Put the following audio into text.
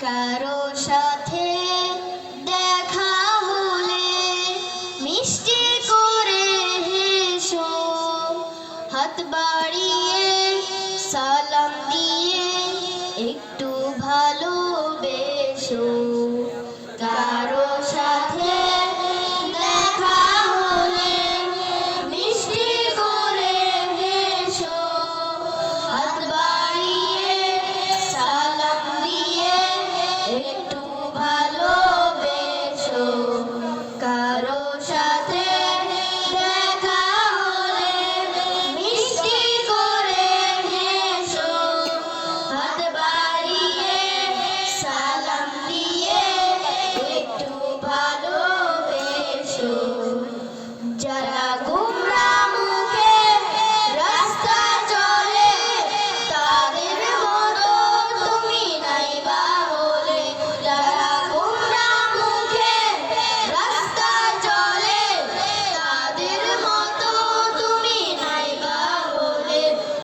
কারও সাথে দেখা হলে মিষ্টি করে হেসো। হাত বাড়িয়ে সালাম দিয়ে একটু ভালো